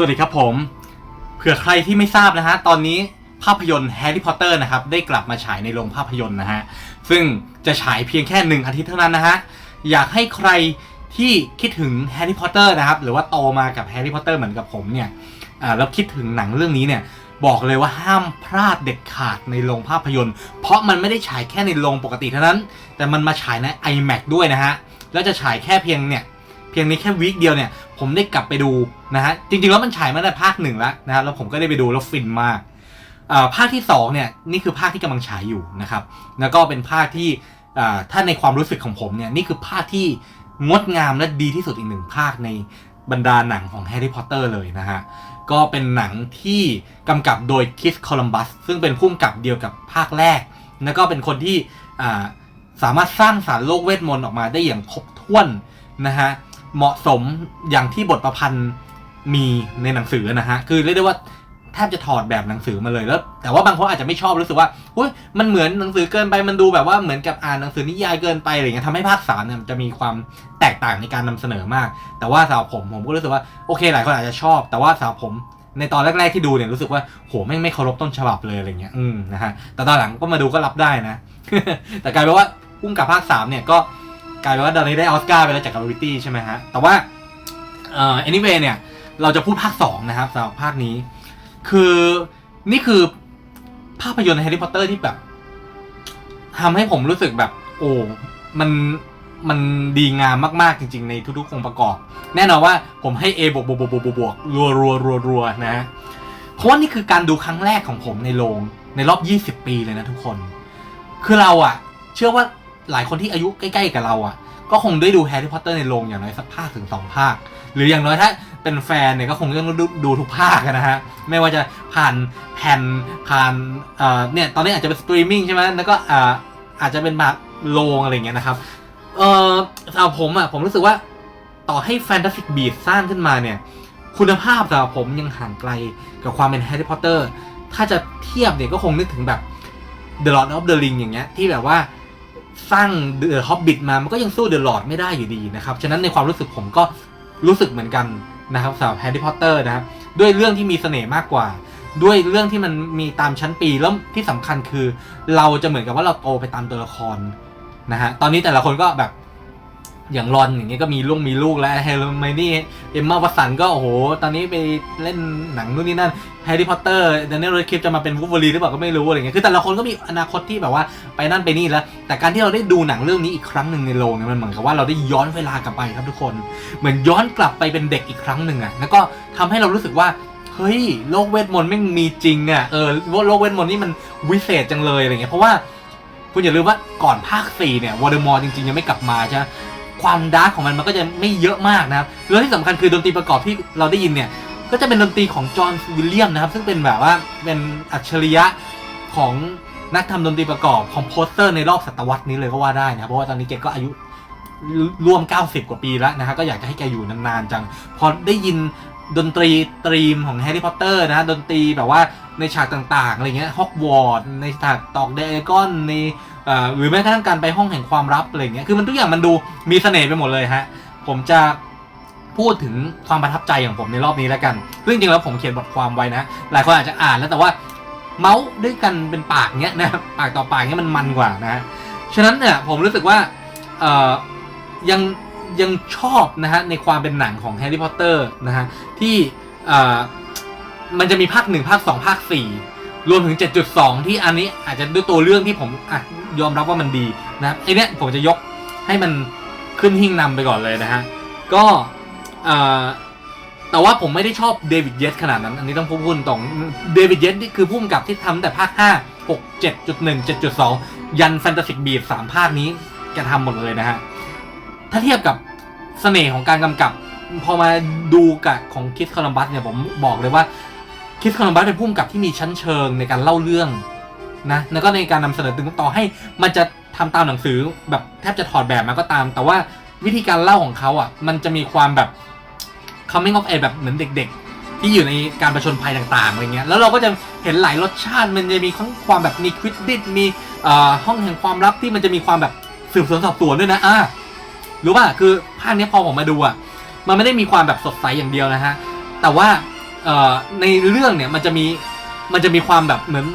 วัสดีครับผม เผื่อใครที่ไม่ทราบนะฮะ ตอนนี้ภาพยนตร์แฮร์รี่พอตเตอร์นะครับ ได้กลับมาฉายในโรงภาพยนตร์นะฮะ ซึ่งจะฉายเพียงแค่หนึ่งอาทิตย์เท่านั้นนะฮะ อยากให้ใครที่คิดถึงแฮร์รี่พอตเตอร์นะครับ หรือว่าโตมากับแฮร์รี่พอตเตอร์เหมือนกับผมเนี่ยอ่าแล้วคิดถึงหนังเรื่องนี้เนี่ยบอกเลยว่าห้ามพลาดเด็ดขาดในโรงภาพยนตร์ เพราะมันไม่ได้ฉายแค่ในโรงปกติเท่านั้น แต่มันมาฉายใน iMac ด้วยนะฮะ แล้วจะฉายแค่เพียงเนี่ย เพียงในแค่วีคเดียวเนี่ยผมได้กลับไปดูนะฮะจริงๆแล้วมันฉายมาในภาคหนึ่งแล้วนะฮะแล้วผมก็ได้ไปดูแล้วฟินมากภาคที่สองเนี่ยนี่คือภาคที่กำลังฉายอยู่นะครับแล้วก็เป็นภาคที่ถ้าในความรู้สึกของผมเนี่ยนี่คือภาคที่งดงามและดีที่สุดอีกหนึ่งภาคในบรรดาหนังของแฮร์รี่พอตเตอร์เลยนะฮะก็เป็นหนังที่กำกับโดยคิสคอลัมบัสซึ่งเป็นผู้กำกับเดียวกับภาคแรก แล้วก็เป็นคนที่สามารถสร้างสารรค์โลกเวทมนต์ออกมาได้อย่างครบถ้วนนะฮะ เหมาะสมอย่างที่บทประพันธ์มีในหนังสือนะฮะ คือเรียกได้ว่าแทบจะถอดแบบหนังสือมาเลยแล้ว แต่ว่าบางคนอาจจะไม่ชอบรู้สึกว่าอุ้ยมันเหมือนหนังสือเกินไปมันดูแบบว่าเหมือนกับอ่านหนังสือนิยายเกินไปอะไรเงี้ยทำให้ภาคสามเนี่ยจะมีความแตกต่างในการนำเสนอมาก แต่ว่าสำหรับผมผมก็รู้สึกว่าโอเคหลายคนอาจจะชอบ แต่ว่าสำหรับผมในตอนแรก ๆที่ดูเนี่ยรู้สึกว่าโหแม่งไม่เคารพต้นฉบับเลยอะไรเงี้ยอืมนะฮะแต่ตอนหลังก็มาดูก็รับได้นะ แต่กลายเป็นว่าพุ่งกับภาคสามเนี่ยก็ กลายเป็นว่าตอนนี้ได้ออสการ์ไปแล้วจากกา v ิตี้ใช่ไหมฮะ แต่ว่าเอ่อ anyway เนี่ย เราจะพูดภาค 2 นะครับสำหรับภาคนี้ คือนี่คือภาพยนตร์แฮร์รี่พอตเตอร์ที่แบบทำให้ผมรู้สึกแบบ โอ้มันมันดีงามมาก ๆ จริง ๆ ในทุกๆองค์ประกอบ แน่นอนว่าผมให้ A บวกบวกบวกบวกบวกรัวรัวรัวรัวนะ เพราะว่านี่คือการดูครั้งแรกของผมในโรงในรอบ 20 ปีเลยนะทุกคน คือเราอะเชื่อว่า หลายคนที่อายุใกล้ ๆ กับเราอะก็คงได้ดูแฮร์รี่พอตเตอร์ในโรงอย่างน้อยสักภาคถึงสองภาค หรืออย่างน้อยถ้าเป็นแฟนเนี่ยก็คงต้องดูดูทุกภาคนะฮะ ไม่ว่าจะผ่านแผ่นผ่านเอ่อเนี่ยตอนนี้อาจจะเป็นสตรีมมิ่งใช่ไหมแล้วก็อ่าอาจจะเป็นแบบโรงอะไรอย่างเงี้ยนะครับ เออสำหรับผมอะผมรู้สึกว่าต่อให้แฟนตาซีบีดสร้างขึ้นมาเนี่ย คุณภาพสำหรับผมยังห่างไกลกับความเป็นแฮร์รี่พอตเตอร์ถ้าจะเทียบเนี่ยก็คงนึกถึงแบบ The Lord of the Ring อย่างเงี้ยที่แบบว่า สร้างเดอะฮอบบิทมา มันก็ยังสู้เดอะลอร์ดไม่ได้อยู่ดีนะครับ ฉะนั้นในความรู้สึกผมก็รู้สึกเหมือนกันนะครับสำหรับแฮร์รี่พอตเตอร์นะครับด้วยเรื่องที่มีเสน่ห์มากกว่า ด้วยเรื่องที่มันมีตามชั้นปีแล้วที่สำคัญคือ เราจะเหมือนกับว่าเราโตไปตามตัวละครนะฮะตอนนี้แต่ละคนก็แบบ อย่างรอนอย่างเงี้ยก็มีลูกมีลูกแล้วเฮลไมนี่เอมมาวัสันก็โอ้โห ตอนนี้ไปเล่นหนังนู่นนี่นั่นแฮร์รี่พอตเตอร์ด n น e l เรคิปจะมาเป็นวูฟเวอรีหรือเปล่าก็ไม่รู้อะไรเงี้ยคือแต่ละคนก็มีอนาคตที่แบบว่าไปนั่นไปนี่แล้ว แต่การที่เราได้ดูหนังเรื่องนี้อีกครั้งหนึ่งในโรงเนี่ยมันเหมือนกับว่าเราได้ย้อนเวลากลับไปครับทุกคน เหมือนย้อนกลับไปเป็นเด็กอีกครั้งหนึ่งอะแล้วก็ทำให้เรารู้สึกว่าเฮ้ยโลกเวทมนต์ไม่มีจริงอะเออโลกเวทมนต์นี่มันวิเศษจังเลยอะไรเงี้ยเพราะว่าคุณอย่าลืมว่าก่อนภาค4เนี่ยวอร์เดมอร์จริงๆ ยังไม่กลับมาใช่ ความดาร์กของมันมันก็จะไม่เยอะมากนะครับแล้วที่สำคัญคือดนตรีประกอบที่เราได้ยินเนี่ยก็จะเป็นดนตรีของจอห์นวิลเลียมนะครับ ซึ่งเป็นแบบว่าเป็นอัจฉริยะของนักทำดนตรีประกอบคอมโพสเตอร์ในรอบศตวรรษนี้เลยก็ว่าได้นะครับเพราะว่าตอนนี้แกก็อายุร่วม 90 กว่าปีแล้วนะฮะก็อยากจะให้แกอยู่นานๆจัง พอได้ยินดนตรีตรีมของแฮร์รี่พอตเตอร์นะดนตรีแบบว่าในฉากต่างๆอะไรเงี้ยฮอกวอตส์ในฉากตอกเดกอนใน หรือแม้กระทั่งการไปห้องแห่งความลับอะไรเงี้ยคือมันทุกอย่างมันดูมีเสน่ห์ไปหมดเลยฮะผมจะพูดถึงความประทับใจของผมในรอบนี้แล้วกันซึ่งจริงๆแล้วผมเขียนบทความไว้นะ หลายคนอาจจะอ่านแล้วแต่ว่าเมาส์ด้วยกันเป็นปากเงี้ยนะปากต่อปากเงี้ยมันมันกว่านะฉะนั้นเนี่ยผมรู้สึกว่าเอ่อยังยังชอบนะฮะในความเป็นหนังของแฮร์รี่พอตเตอร์นะฮะที่เอ่อมันจะมีภาคหนึ่งภาคสองภาคสี่รวมถึง 7.2 ที่อันนี้อาจจะด้วยตัวเรื่องที่ผมอะ ยอมรับว่ามันดีนะครับไอเนี้ยผมจะยกให้มันขึ้นหิ่งนำไปก่อนเลยนะฮะ ก็แต่ว่าผมไม่ได้ชอบเดวิดเยสขนาดนั้น อันนี้ต้องพูดตรงเดวิดเยสนี่คือผู้กำกับที่ทำแต่ภาค 5 6 7.1 7.2 ยันแฟนตาซีบีดสามภาคนี้แกทำหมดเลยนะฮะ ถ้าเทียบกับเสน่ห์ของการกำกับ พอมาดูกับของคิสคอลัมบัสเนี่ยผมบอกเลยว่าคิสคอลัมบัสเป็นผู้กำกับที่มีชั้นเชิงในการเล่าเรื่อง นะแล้วก็ในการนำเสนอถึงต่อให้มันจะทำตามหนังสือแบบแทบจะถอดแบบมาก็ตาม แต่ว่าวิธีการเล่าของเขาอะ มันจะมีความแบบ coming of age แบบเหมือนเด็ก ๆ ที่อยู่ในการประชนภัยต่างๆอะไรเงี้ยแล้วเราก็จะเห็นหลายรสชาติมันจะมีทั้งความแบบมีควิดดิตมีห้องแห่งความลับที่มันจะมีความแบบสืบสวนสอบสวนด้วยนะอะรู้ป่ะคือภาคเนี้ยพอผมมาดูอะมันไม่ได้มีความแบบสดใสอย่างเดียวนะฮะแต่ว่าในเรื่องเนี่ยมันจะมีมันจะมีความแบบเหมือน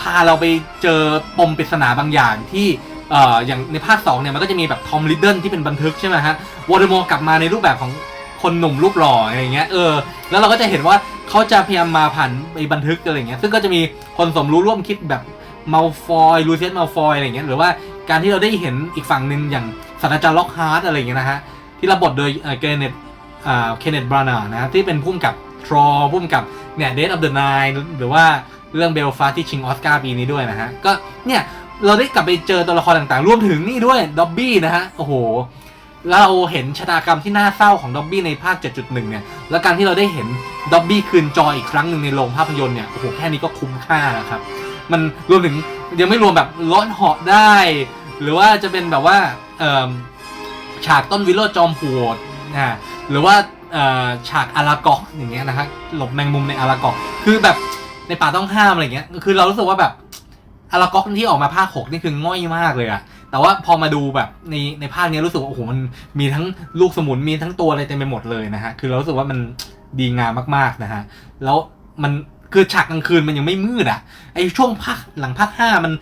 พาเราไปเจอปมปริศนาบางอย่างที่เอ่ออย่างในภาค2เนี่ยมันก็จะมีแบบทอมลิดเดิลที่เป็นบันทึกใช่ไหมฮะวอร์ดมอร์กลับมาในรูปแบบของคนหนุ่มรูปหล่ออะไรเงี้ยเออแล้วเราก็จะเห็นว่าเขาจะพยายามมาผ่านไอ้บันทึกอะไรเงี้ยซึ่งก็จะมีคนสมรู้ร่วมคิดแบบมัลฟอยลูเซียสมัลฟอยอะไรเงี้ยหรือว่าการที่เราได้เห็นอีกฝั่งหนึ่งอย่างศาสตราจารย์ล็อกฮาร์ดอะไรเงี้ยนะฮะที่รับบทโดยเกเนตเคนเนตบรานานะที่เป็นพุ่มกับทรอพุ่มกับเนี่ยเด a อ of the Nine หรือว่า เรื่องเบลฟาที่ชิงออสการ์ปีนี้ด้วยนะฮะ ก็เนี่ยเราได้กลับไปเจอตัวละครต่างๆ รวมถึงนี่ด้วยด็อบบี้นะฮะ โอ้โห เราเห็นชะตากรรมที่น่าเศร้าของด็อบบี้ในภาค 7.1 เนี่ย แล้วการที่เราได้เห็นด็อบบี้คืนจออีกครั้งหนึ่งในโรงภาพยนตร์เนี่ย โอ้โห แค่นี้ก็คุ้มค่าแล้วครับ มันรวมถึงยังไม่รวมแบบร้อนเหาะได้ หรือว่าจะเป็นแบบว่าฉากต้นวิโรจน์จอมโหดนะหรือว่าฉากอารากอกอย่างเงี้ยนะฮะหลบแมงมุมในอารากอกคือแบบ ในป่าต้องห้ามอะไรเงี้ย คือเรารู้สึกว่าแบบอารากอกที่ออกมาภาคหกนี่คือง่อยมากเลยอะแต่ว่าพอมาดูแบบในในภาคนี้รู้สึกว่าโอ้โหมันมีทั้งลูกสมุนมีทั้งตัวอะไรเต็มไปหมดเลยนะฮะ คือเรารู้สึกว่ามันดีงามมากๆนะฮะ แล้วมันคือฉากกลางคืนมันยังไม่มืดอะไอช่วงภาคหลังภาคห้ามัน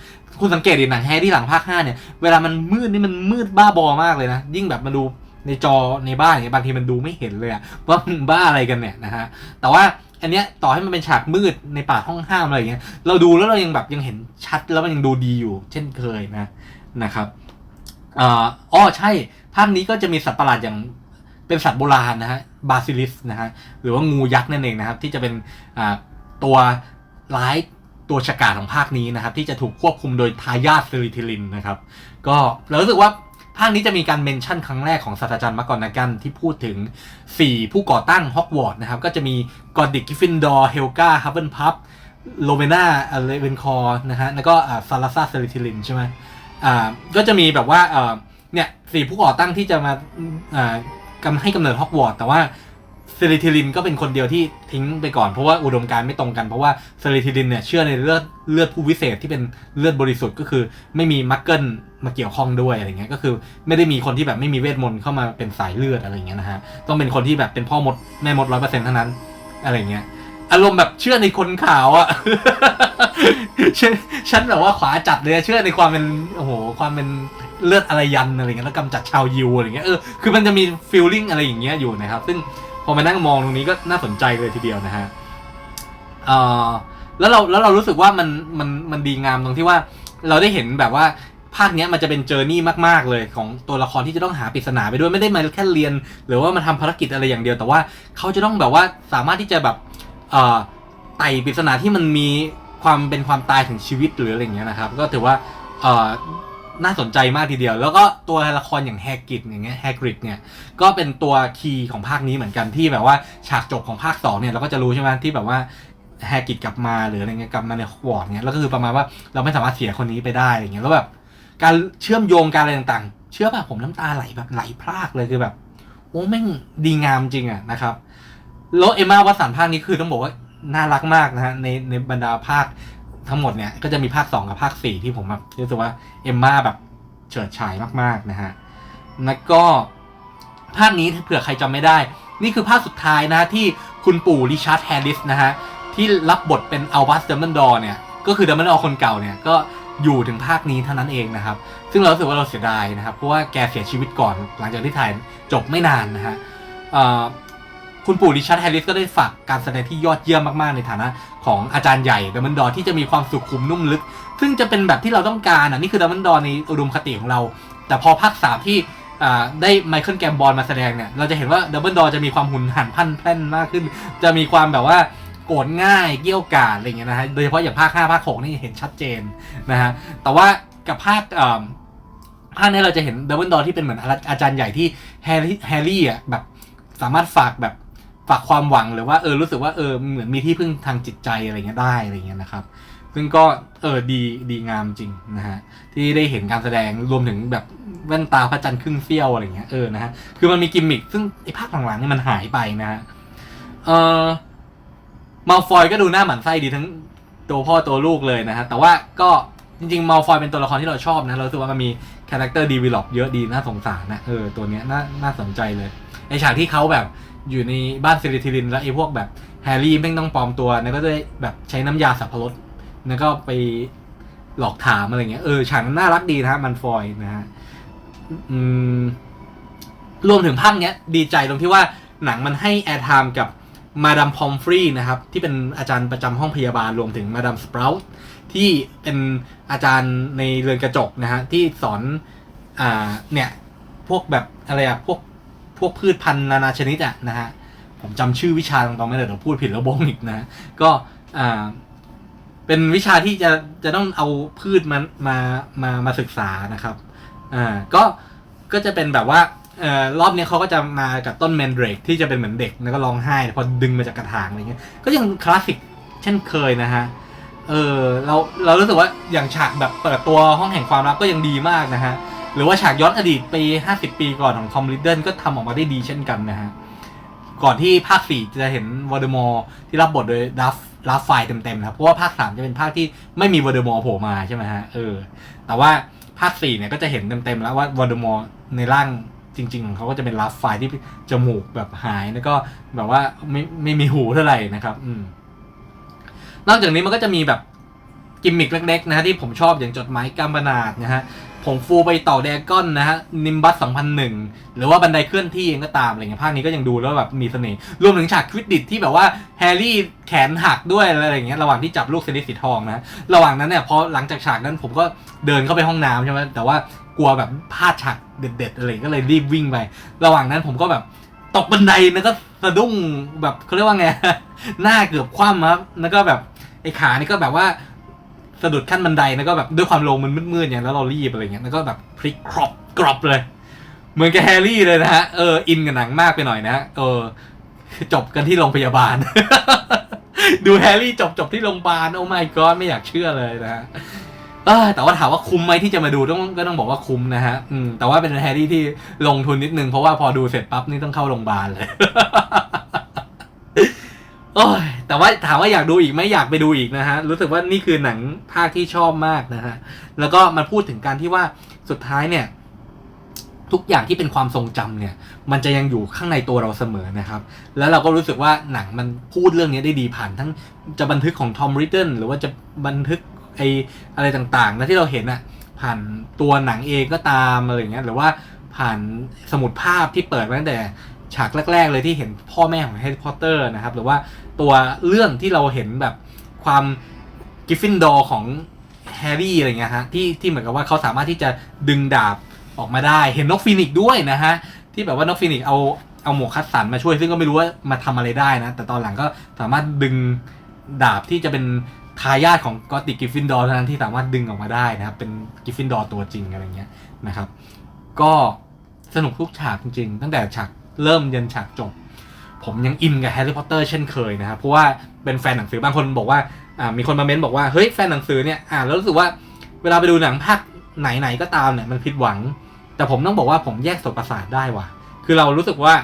คุณสังเกตดิหนังแฮร์รี่หลังภาคห้าเนี่ยเวลามันมืดนี่มันมืดบ้าบอมากเลยนะ ยิ่งแบบมาดูในจอในบ้านอย่างเงี้ยบางทีมันดูไม่เห็นเลยอะว่ามันบ้าอะไรกันเนี่ยนะฮะ แต่ว่า อันเนี้ยต่อให้มันเป็นฉากมืดในป่าห้องห้ามอะไรอย่างเงี้ย เราดูแล้วเรายังแบบยังเห็นชัดแล้วมันยังดูดีอยู่ เช่นเคยนะนะครับอ๋อใช่ ภาคนี้ก็จะมีสัตว์ประหลาดอย่างเป็นสัตว์โบราณนะฮะบาซิลิสนะฮะหรือว่างูยักษ์นั่นเองนะครับ ที่จะเป็นตัวร้ายตัวฉกาจของภาคนี้นะครับ ที่จะถูกควบคุมโดยทายาทซิลิทิลินนะครับ ก็เรารู้สึกว่า ภาคนี้จะมีการเมนชั่นครั้งแรกของศาสตราจารย์มากอนากันที่พูดถึง 4 ผู้ก่อตั้งฮอกวอตส์นะครับ ก็จะมีกอดดิกกิฟฟินดอร์เฮลกาฮับเบิลพับโลเมนาเลเวนคอร์นะฮะแล้วก็ซาราซาเซริทิลินใช่ไหมอ่าก็จะมีแบบว่าเนี่ยสี่ผู้ก่อตั้งที่จะมาอ่ากำให้กำเนิดฮอกวอตส์แต่ว่า เซริทิลินก็เป็นคนเดียวที่ทิ้งไปก่อนเพราะว่าอุดมการณ์ไม่ตรงกันเพราะว่าเซริทิลินเนี่ยเชื่อในเลือดเลือดผู้วิเศษที่เป็นเลือดบริสุทธิ์ก็คือไม่มีมักเกิลมาเกี่ยวข้องด้วยอะไรเงี้ยก็คือไม่ได้มีคนที่แบบไม่มีเวทมนต์เข้ามาเป็นสายเลือดอะไรเงี้ยนะฮะต้องเป็นคนที่แบบเป็นพ่อมดแม่มดร้อยเปอร์เซ็นต์เท่านั้นอะไรเงี้ยอารมณ์แบบเชื่อในคนขาวอะฉันฉันแบบว่าขวาจัดเลยเชื่อในความเป็นโอ้โหความเป็นเลือดอะไรยันอะไรเงี้ยแล้วกำจัดชาวยิวอะไรเงี้ยเออคือมันจะมีฟีลลิ่งอะไรอย่างเงี้ยอยู่นะครับซึ่ง อมานั่งมองตรงนี้ก็น่าสนใจเลยทีเดียวนะฮะเอ่อแล้วเราแล้วเรารู้สึกว่ามันมันมันดีงามตรงที่ว่าเราได้เห็นแบบว่าภาคเนี้ยมันจะเป็นเจอร์นี่มากๆเลยของตัวละครที่จะต้องหาปริศนาไปด้วยไม่ได้มาแค่เรียน หรือว่ามาทำภารกิจอะไรอย่างเดียว แต่ว่าเขาจะต้องแบบว่าสามารถที่จะแบบเอ่อไต่ปริศนาที่มันมีความเป็นความตายถึงชีวิตหรืออะไรอย่างเงี้ยนะครับ ก็ถือว่าเอ่อ น่าสนใจมากทีเดียว แล้วก็ตัวละครอย่างแฮกกิดอย่างเงี้ยแฮกริดเนี่ยก็เป็นตัวคีย์ของภาคนี้เหมือนกันที่แบบว่าฉากจบของภาคสองเนี่ยเราก็จะรู้ใช่ไหมที่แบบว่าแฮกกิดกลับมาหรืออะไรเงี้ยกลับมาในฮอกวอตส์เนี่ยแล้วก็คือประมาณว่าเราไม่สามารถเสียคนนี้ไปได้อะไรเงี้ยแล้วแบบการเชื่อมโยงการอะไรต่างๆ เชื่อป่ะผมน้ำตาไหลแบบไหลพรากเลยคือแบบโอ้แม่งดีงามจริงอะนะครับแล้วเอมมาวัตสันภาคนี้คือต้องบอกว่าน่ารักมากนะฮะในในบรรดาภาค ทั้งหมดเนี่ยก็จะมีภาค 2 กับภาค 4 ที่ผมแบบรู้สึกว่าเอมมาแบบเฉิดฉายมากๆนะฮะแล้วก็ภาคนี้ถ้าเผื่อใครจำไม่ได้ นี่คือภาคสุดท้ายนะที่คุณปู่ริชาร์ดแฮร์ริสนะฮะที่รับบทเป็นอัลบัสเดม n นดอร์เนี่ยก็คือเดม n นดอร์คนเก่าเนี่ยก็อยู่ถึงภาคนี้เท่านั้นเองนะครับ ซึ่งเราสึกว่าเราเสียดายนะครับ เพราะว่าแกเสียชีวิตก่อนหลังจากที่ถ่ายจบไม่นานนะฮะเอ่อ คุณปู่ริชาร์ดแฮร์ริสก็ได้ฝากการแสดงที่ยอดเยี่ยมมากๆ ในฐานะของอาจารย์ใหญ่เดม n นดอร์ที่จะมีความสุขุมนุ่มลึก ซึ่งจะเป็นแบบที่เราต้องการอะนี่คือเดม n นดอร์ในอุดมคติของเรา แต่พอภาคสามที่ได้ไมเคิลแกมบอลมาแสดงเนี่ยเราจะเห็นว่าดับเบิลดอร์จะมีความหุนหันพลันแพล่นมากขึ้น จะมีความแบบว่าโกรธง่ายเกี้ยวกาดอะไรเงี้ยนะฮะโดยเฉพาะอย่างภาค5ภาค6นี่เห็นชัดเจนนะฮะแต่ว่ากับภาคภาคนี้เราจะเห็นดับเบิลดอร์ที่เป็นเหมือนอาจารย์ใหญ่ที่แฮร์รี่แฮร์รี่อะแบบสามารถฝากแบบ ฝากความหวังหรือว่าเออรู้สึกว่าเออเหมือนมีที่พึ่งทางจิตใจอะไรเงี้ยได้อะไรเงี้ยนะครับ ซึ่งก็เออดีดีงามจริงนะฮะที่ได้เห็นการแสดงรวมถึงแบบแว่นตาพระจันทร์ครึ่งเสี้ยวอะไรเงี้ยเออนะฮะคือมันมีกิมมิคซึ่งไอ้ภาคหลังๆนี่มันหายไปนะฮะเออมาฟอยก็ดูหน้าหมันไส้ดีทั้งตัวพ่อตัวลูกเลยนะฮะแต่ว่าก็จริงๆมาฟอยเป็นตัวละครที่เราชอบนะเราสึกว่ามันมีคาแรคเตอร์ดีวีล็อปเยอะดีน่าสงสารนะเออตัวเนี้ยน่าน่าสนใจเลยไอฉากที่เขาแบบ อยู่ในบ้านซิลิทิลิน แล้วไอพวกแบบแฮร์รี่แม่งต้องปลอมตัวแล้วก็ได้แบบใช้น้ำยาสับปะรดแล้วก็ไปหลอกถามอะไรเงี้ย เออฉากนั้นน่ารักดีนะมันฟอยนะฮะอืมรวมถึงภาคเนี้ย ดีใจตรงที่ว่าหนังมันให้แอร์ไทม์กับมาดามพอมฟรีนะครับ ที่เป็นอาจารย์ประจำห้องพยาบาลรวมถึงมาดามสปร u ตที่เป็นอาจารย์ในเรือนกระจกนะฮะที่สอนอ่าเนี่ย พวกแบบอะไรอะพวก พวกพืชพันธุ์นานาชนิดอะนะฮะผมจำชื่อวิชาตรงๆไม่ได้เดี๋ยวพูดผิดแล้วบงอีกนะก็อ่าเป็นวิชาที่จะจะต้องเอาพืชมามามามาศึกษานะครับอ่าก็ก็จะเป็นแบบว่าเอ่อรอบนี้เขาก็จะมากับต้นแมนเดรกที่จะเป็นเหมือนเด็กแล้วก็ร้องไห้พอดึงมาจากกระถางอะไรเงี้ยก็ยังคลาสสิกเช่นเคยนะฮะเออเราเรารู้สึกว่าอย่างฉากแบบเปิดตัวห้องแห่งความลับก็ยังดีมากนะฮะ หรือว่าฉากย้อนอดีตปี 50 ปีก่อนของคอมลิดเดิลก็ทำออกมาได้ดีเช่นกันนะฮะ ก่อนที่ภาค 4 จะเห็นวอร์เดมอร์ที่รับบทโดยดัฟลาฟไฟเต็มๆนะเพราะว่าภาค 3 จะเป็นภาคที่ไม่มีวอร์เดมอร์โผล่มาใช่ไหมฮะเออแต่ว่าภาค 4 เนี่ยก็จะเห็นเต็มๆแล้วว่าวอร์เดมอร์ในร่างจริงๆของเขาก็จะเป็นลาฟไฟที่จมูกแบบหายแล้วก็แบบว่าไม่ไม่มีหูเท่าไหร่นะครับ อืมนอกจากนี้มันก็จะมีแบบกิมมิกเล็กๆนะฮะที่ผมชอบอย่างจดหมายกำบนาดนะฮะ งฟูไปต่อแดกอนนะฮะนิมบัส2001 หรือว่าบันไดเคลื่อนที่เองก็ตามอะไรเงี้ยภาคนี้ก็ยังดูแล้วแบบมีเสน่ห์รวมถึงฉากควิดดิตที่แบบว่าแฮร์รี่แขนหักด้วยอะไรอย่างเงี้ยระหว่างที่จับลูกเซนิสสีทองนะระหว่างนั้นเนี่ยพอหลังจากฉากนั้นผมก็เดินเข้าไปห้องน้ำใช่ไหมแต่ว่ากลัวแบบพลาดฉากเด็ดๆอะไรก็เลยรีบวิ่งไป ระหว่างนั้นผมก็แบบตกบันไดแล้วก็สะดุ้งแบบเขาเรียกว่าไงหน้าเกือบคว่ำครับแล้วก็แบบไอ้ขานี่ก็แบบว่า สะดุดขั้นบันไดแล้วก็แบบด้วยความลงมันมืดๆอย่างแล้วเรารีบอะไรเงี้ยแล้วก็แบบพลิกครอบกรอบเลย เหมือนกับแฮร์รี่เลยนะฮะเอออินกับหนังมากไปหน่อยนะเออจบกันที่โรงพยาบาล ดูแฮร์รี่จบจบที่โรงพยาบาลโอ้ไม่ก็ไม่อยากเชื่อเลยนะฮะแต่ว่าถามว่าคุ้มไหมที่จะมาดูต้องก็ต้องบอกว่าคุ้มนะฮะอืมแต่ว่าเป็นแฮร์รี่ที่ลงทุนนิดนึงเพราะว่าพอดูเสร็จปั๊บนี่ต้องเข้าโรงพยาบาลเลย โอ้ยแต่ว่าถามว่าอยากดูอีกไหมอยากไปดูอีกนะฮะ รู้สึกว่านี่คือหนังภาคที่ชอบมากนะฮะ แล้วก็มาพูดถึงการที่ว่าสุดท้ายเนี่ย ทุกอย่างที่เป็นความทรงจำเนี่ย มันจะยังอยู่ข้างในตัวเราเสมอนะครับ แล้วเราก็รู้สึกว่าหนังมันพูดเรื่องนี้ได้ดีผ่านทั้งจะบันทึกของทอมริดเดิลหรือว่าจะบันทึกไออะไรต่างๆนะที่เราเห็นอะผ่านตัวหนังเองก็ตามอะไรอย่างเงี้ยหรือว่าผ่านสมุดภาพที่เปิดมาตั้งแต่ฉากแรก ๆ เลยที่เห็นพ่อแม่ของแฮร์รี่พอตเตอร์นะครับ หรือว่า ตัวเรื่องที่เราเห็นแบบความกิฟฟินดอร์ของแฮร์รี่อะไรเงี้ยฮะที่ที่เหมือนกับว่าเขาสามารถที่จะดึงดาบออกมาได้ เห็นนกฟีนิกด้วยนะฮะ ที่แบบว่านกฟีนิกเอาเอาหมวกคัดสันมาช่วย ซึ่งก็ไม่รู้ว่ามาทำอะไรได้นะ แต่ตอนหลังก็สามารถดึงดาบที่จะเป็นทายาทของกอติกกิฟฟินดอร์เท่านั้นที่สามารถดึงออกมาได้นะครับ เป็นกิฟฟินดอร์ตัวจริงอะไรเงี้ยนะครับ ก็สนุกทุกฉากจริงๆ ตั้งแต่ฉากเริ่มยันฉากจบ ผมยังอินกับแฮร์รี่พอตเตอร์เช่นเคยนะครับเพราะว่าเป็นแฟนหนังสือบางคนบอกว่าอ่ามีคนมาเม้นบอกว่าเฮ้ยแฟนหนังสือเนี่ยอ่านแล้วรู้สึกว่าเวลาไปดูหนังภาคไหนๆก็ตามเนี่ยมันผิดหวัง แต่ผมต้องบอกว่าผมแยกโสตประสาทได้ว่ะ คือเรารู้สึกว่า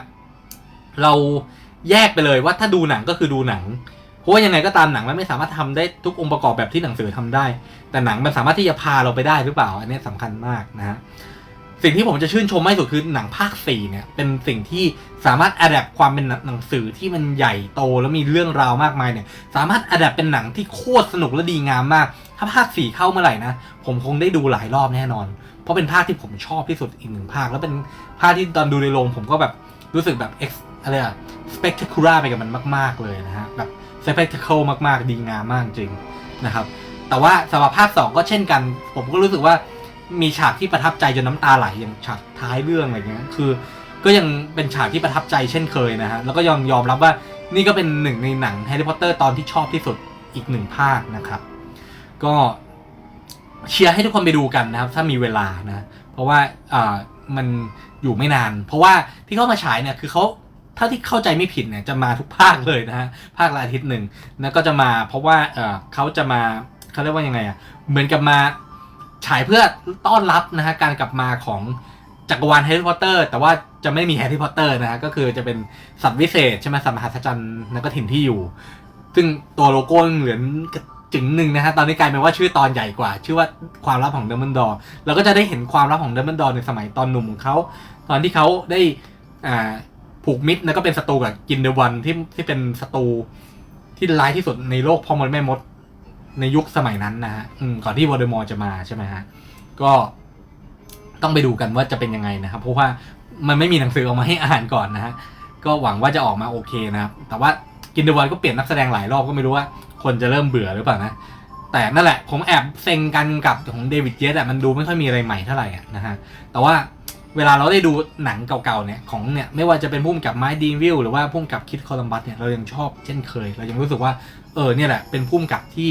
เราแยกไปเลยว่าถ้าดูหนังก็คือดูหนัง เพราะว่ายังไงก็ตามหนังมันไม่สามารถทำได้ทุกองค์ประกอบแบบที่หนังสือทำได้ แต่หนังมันสามารถที่จะพาเราไปได้หรือเปล่า อันนี้สำคัญมากนะฮะ สิ่งที่ผมจะชื่นชมมากที่สุดคือหนังภาค4เนี่ยเป็นสิ่งที่สามารถอัดแอปความเป็นหนังสือที่มันใหญ่โตแล้วมีเรื่องราวมากมายเนี่ยสามารถอัดแอปเป็นหนังที่โคตรสนุกและดีงามมาก ถ้าภาค4เข้าเมื่อไหร่นะผมคงได้ดูหลายรอบแน่นอน เพราะเป็นภาคที่ผมชอบที่สุดอีกหนึ่งภาค แล้วเป็นภาคที่ตอนดูในโรงผมก็แบบรู้สึกแบบ X อะไรอะ spectacular ไปกับมันมาก ๆเลยนะฮะแบบ spectacle มากๆ ดีงามมากจริงนะครับแต่ว่าสำหรับภาค2ก็เช่นกัน ผมก็รู้สึกว่า มีฉากที่ประทับใจจนน้ำตาไหลอย่างฉากท้ายเรื่องอะไรเงี้ยคือ ก็ยังเป็นฉากที่ประทับใจเช่นเคยนะฮะแล้วก็ยอมยอมรับว่านี่ก็เป็นหนึ่งในหนังแฮร์รี่พอตเตอร์ตอนที่ชอบที่สุดอีกหนึ่งภาคนะครับ ก็เชียร์ให้ทุกคนไปดูกันนะครับ ถ้ามีเวลานะ เพราะว่าอ่ามันอยู่ไม่นาน เพราะว่าที่เขามาฉายเนี่ยคือเขาถ้าที่เข้าใจไม่ผิดเนี่ยจะมาทุกภาคเลยนะฮะภาคละอาทิตย์หนึ่งแล้วก็จะมาเพราะว่าเออเขาจะมาเขาเรียกว่ายังไงอะเหมือนกับมา ฉายเพื่อต้อนรับนะฮะการกลับมาของจักรวาลแฮร์รี่พอตเตอร์ แต่ว่าจะไม่มีแฮร์รี่พอตเตอร์นะฮะก็คือจะเป็นสัตว์วิเศษใช่ไหมสัตว์มหัศจรรย์แล้วก็ถิ่นที่อยู่ ซึ่งตัวโลโก้เหมือนกระจึงหนึ่งนะฮะตอนนี้กลายเป็นว่าชื่อตอนใหญ่กว่า ชื่อว่าความลับของเดมอนดอร์เราก็จะได้เห็นความลับของเดมอนดอร์ในสมัยตอนหนุ่มของเขาตอนที่เขาได้อ่าผูกมิตรแล้วก็เป็นศัตรูกับกินเดวันที่ที่เป็นศัตรูที่ร้ายที่สุดในโลกพ่อมดแม่มด ในยุคสมัยนั้นนะฮะก่อนที่วอร์เดมอร์จะมาใช่ไหมฮะ ก็ต้องไปดูกันว่าจะเป็นยังไงนะครับ เพราะว่ามันไม่มีหนังสือออกมาให้อ่านก่อนนะฮะ ก็หวังว่าจะออกมาโอเคนะครับ แต่ว่ากินเดวันก็เปลี่ยนนักแสดงหลายรอบก็ไม่รู้ว่าคนจะเริ่มเบื่อหรือเปล่านะ แต่นั่นแหละ ผมแอบเซ็งกันกับของเดวิดเยสอะมันดูไม่ค่อยมีอะไรใหม่เท่าไหร่นะฮะ แต่ว่าเวลาเราได้ดูหนังเก่าๆเนี่ยของเนี่ยไม่ว่าจะเป็นพุ่มกับไม้ดีวิลหรือว่าพุ่มกับคิดคอลัมบัสเนี่ยเรายังชอบเช่นเคย เรายังรู้สึกว่าเออเนี่ยแหละเป็นพุ่มกับที่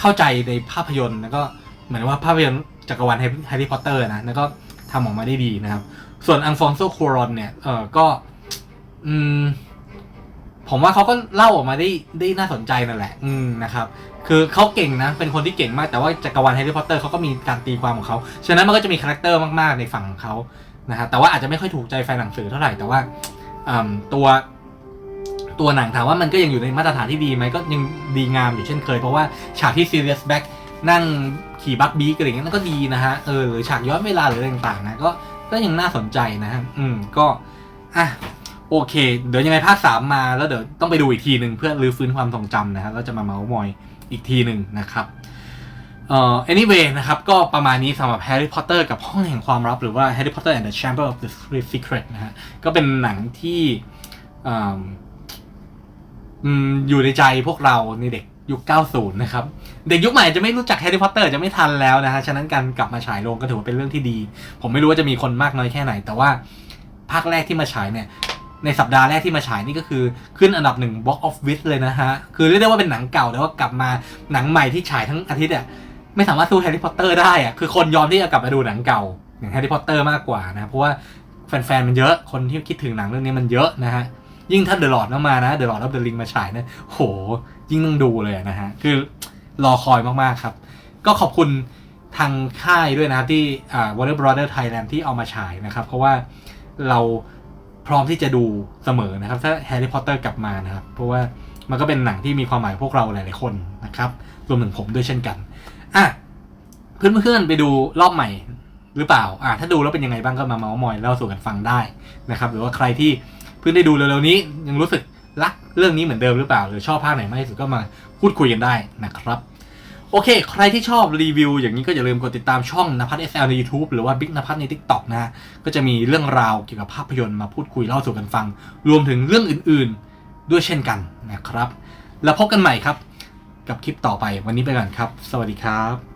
เข้าใจในภาพยนตร์แล้วก็เหมือนว่าภาพยนตร์จักรวาลแฮร์รี่พอตเตอร์นะแล้วก็ทำออกมาได้ดีนะครับ ส่วนอังฟอนโซโครอนเนี่ยเออก็ อืม ผมว่าเขาก็เล่าออกมาได้ได้น่าสนใจนั่นแหละ อืมนะครับ คือเขาเก่งนะ เป็นคนที่เก่งมาก แต่ว่าจักรวาลแฮร์รี่พอตเตอร์เขาก็มีการตีความของเขา ฉะนั้นมันก็จะมีคาแรคเตอร์มาก ๆ ในฝั่งของเขานะครับแต่ว่าอาจจะไม่ค่อยถูกใจแฟนหนังสือเท่าไหร่ แต่ว่าตัว ตัวหนังถามว่ามันก็ยังอยู่ในมาตรฐานที่ดีไหมก็ยังดีงามอยู่เช่นเคย เพราะว่าฉากที่ซีเรียสแบ็กนั่งขี่บักบีกอะไรเงี้ยนั่นก็ดีนะฮะเออหรือฉากย้อนเวลาหรืออะไรต่างๆนะก็ก็ยังน่าสนใจนะฮะอืมก็อะโอเค เดี๋ยวยังไงภาคสามมาแล้วเดี๋ยวต้องไปดูอีกทีหนึ่งเพื่อรื้อฟื้นความทรงจำนะฮะแล้วจะมาเมาส์มอยอีกทีหนึ่งนะครับเอ่อ anyway นะครับ ก็ประมาณนี้สำหรับ Harry Potter กับห้องแห่งความลับหรือว่า Harry Potter and the Chamber of the Secret นะฮะ ก็เป็นหนังที่ อยู่ในใจพวกเราในเด็กยุค 90 นะครับ เด็กยุคใหม่จะไม่รู้จัก Harry Potter จะไม่ทันแล้วนะฮะ ฉะนั้นการกลับมาฉายโรงก็ถือว่าเป็นเรื่องที่ดี ผมไม่รู้ว่าจะมีคนมากน้อยแค่ไหน แต่ว่าภาคแรกที่มาฉายเนี่ย ในสัปดาห์แรกที่มาฉายนี่ก็คือขึ้นอันดับหนึ่ง box office เลยนะฮะ คือเรียกได้ว่าเป็นหนังเก่าแต่ว่ากลับมาหนังใหม่ที่ฉายทั้งอาทิตย์อะไม่สามารถสู้แฮร์รี่พอตเตอร์ได้อะคือคนยอมที่จะกลับมาดูหนังเก่าอย่างแฮร์รี่พอตเตอร์มากกว่านะเพราะว่าแฟนๆมันเยอะคนที่คิดถึงหนังเรื่องนี้มันเยอะนะฮะ ยิ่งถ้าเดอะลอดมานะเดอะลอดแล้วเดอะลิงมาฉายนะโห ยิ่งต้องดูเลยนะฮะ คือรอคอยมากๆครับ ก็ขอบคุณทางค่ายด้วยนะครับที่อ่า Warner Brother Thailand ที่เอามาฉายนะครับ เพราะว่าเราพร้อมที่จะดูเสมอนะครับ ถ้าแฮร์รี่พอตเตอร์กลับมานะครับ เพราะว่ามันก็เป็นหนังที่มีความหมายพวกเราหลายๆคนนะครับ รวมถึงผมด้วยเช่นกันอะเพื่อนๆไปดูรอบใหม่หรือเปล่าอะถ้าดูแล้วเป็นยังไงบ้างก็มาเมาส์มอยเล่าสู่กันฟังได้นะครับ หรือว่าใครที่ เพิ่งได้ดูเร็วๆนี้ ยังรู้สึกรักเรื่องนี้เหมือนเดิมหรือเปล่า หรือชอบภาคไหนมากที่สุดก็มาพูดคุยกันได้นะครับ โอเค ใครที่ชอบรีวิว อย่างนี้ก็อย่าลืมกดติดตามช่องนภัส SL ใน YouTube หรือว่า Big นภัสใน TikTok นะก็จะมีเรื่องราวเกี่ยวกับภาพยนตร์มาพูดคุยเล่าสู่กันฟัง รวมถึงเรื่องอื่นๆ ด้วยเช่นกันนะครับ แล้วพบกันใหม่ครับ กับคลิปต่อไปวันนี้ไปก่อนครับ สวัสดีครับ